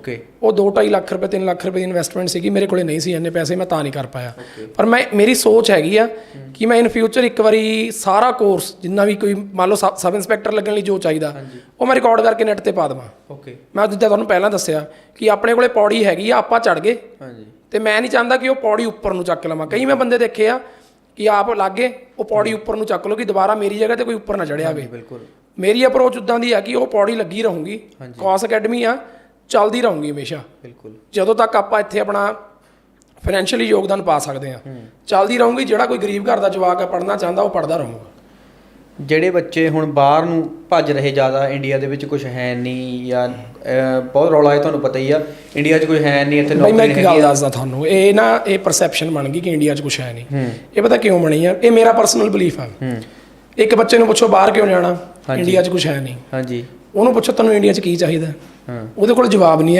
Okay ਉਹ 2.5 ਲੱਖ ਰੁਪਏ 3 ਲੱਖ ਰੁਪਏ ਦੀ ਇਨਵੈਸਟਮੈਂਟ ਸੀਗੀ ਮੇਰੇ ਕੋਲੇ ਨਹੀਂ ਸੀ ਇੰਨੇ ਪੈਸੇ ਮੈਂ ਤਾਂ ਨਹੀਂ ਕਰ ਪਾਇਆ। ਪਰ ਮੈਂ ਮੇਰੀ ਸੋਚ ਹੈਗੀ ਆ ਕਿ ਮੈਂ ਇਨ ਫਿਊਚਰ ਇੱਕ ਵਾਰੀ ਸਾਰਾ ਕੋਰਸ ਜਿੰਨਾ ਵੀ ਕੋਈ ਮੰਨ ਲਓ ਸਬ ਇੰਸਪੈਕਟਰ ਲੱਗਣ ਲਈ ਜੋ ਚਾਹੀਦਾ ਉਹ ਮੈਂ ਰਿਕਾਰਡ ਕਰਕੇ ਨੈਟ ਤੇ ਪਾ ਦੇਵਾਂ। ਓਕੇ ਮੈਂ ਜਿੱਦਾਂ ਤੁਹਾਨੂੰ ਪਹਿਲਾਂ ਦੱਸਿਆ ਕਿ ਆਪਣੇ ਕੋਲੇ ਪੌੜੀ ਹੈਗੀ ਆ ਆਪਾਂ ਚੜ ਗਏ। ਹਾਂਜੀ। ਤੇ ਮੈਂ ਨਹੀਂ ਚਾਹੁੰਦਾ ਕਿ ਉਹ ਪੌੜੀ ਉੱਪਰ ਨੂੰ ਚੱਕ ਲਵਾਂ। ਕਈ ਮੈਂ ਬੰਦੇ ਦੇਖੇ ਆ ਕਿ ਆਪ ਲਾਗੇ ਉਹ ਪੌੜੀ ਉੱਪਰ ਨੂੰ ਚੱਕ ਲਓ ਕਿ ਦੁਬਾਰਾ ਮੇਰੀ ਜਗ੍ਹਾ ਤੇ ਕੋਈ ਉੱਪਰ ਨਾ ਚੜਿਆ ਆਵੇ ਬਿਲਕੁਲ। ਮੇਰੀ ਅਪਰੋਚ ਉਦਾਂ ਦੀ ਆ ਕਿ ਉਹ ਪੌੜੀ ਲੱਗੀ ਰਹੂਗੀ। ਕੌਸ ਅਕੈਡਮੀ ਆ ਚੱਲਦੀ ਰਹੂਗੀ ਹਮੇਸ਼ਾ। ਬਿਲਕੁਲ। ਜਦੋਂ ਤੱਕ ਆਪਾਂ ਇੱਥੇ ਆਪਣਾ ਫਾਈਨੈਂਸ਼ੀਅਲੀ ਯੋਗਦਾਨ ਪਾ ਸਕਦੇ ਆ ਚੱਲਦੀ ਰਹੂਗੀ ਜਿਹੜਾ ਕੋਈ ਗਰੀਬ ਘਰ ਦਾ ਜਵਾਕ ਆ ਪੜਨਾ ਚਾਹੁੰਦਾ ਉਹ ਪੜਦਾ ਰਹੂਗਾ। ਜਿਹੜੇ ਬੱਚੇ ਹੁਣ ਬਾਹਰ ਨੂੰ ਭੱਜ ਰਹੇ ਜ਼ਿਆਦਾ ਇੰਡੀਆ ਦੇ ਵਿੱਚ ਕੁਝ ਹੈ ਨਹੀਂ ਜਾਂ ਬਹੁਤ ਰੌਲਾ ਹੈ ਤੁਹਾਨੂੰ ਪਤਾ ਹੀ ਆ ਇੰਡੀਆ 'ਚ ਕੋਈ ਹੈ ਨਹੀਂ ਇੱਥੇ ਮੈਂ ਨੌਕਰੀ ਇੱਕ ਨਹੀਂ ਗੱਲ ਹੈਗੀ। ਦੱਸਦਾ ਤੁਹਾਨੂੰ ਇਹ ਨਾ ਇਹ ਪਰਸੈਪਸ਼ਨ ਬਣ ਗਈ ਕਿ ਇੰਡੀਆ 'ਚ ਕੁਝ ਹੈ ਨਹੀਂ ਇਹ ਪਤਾ ਕਿਉਂ ਬਣੀ ਆ? ਇਹ ਮੇਰਾ ਪਰਸਨਲ ਬਲੀਫ ਆ। ਹੂੰ। ਇੱਕ ਬੱਚੇ ਨੂੰ ਪੁੱਛੋ ਬਾਹਰ ਕਿਉਂ ਜਾਣਾ? ਇੰਡੀਆ 'ਚ ਕੁਝ ਹੈ ਨਹੀਂ ਹਾਂਜੀ। ਉਹਨੂੰ ਪੁੱਛੋ ਤੁਹਾਨੂੰ ਇੰਡੀਆ 'ਚ ਕੀ ਚਾਹੀਦਾ? ਹਾਂ। ਉਹਦੇ ਕੋਲ ਜਵਾਬ ਨਹੀਂ ਹੈ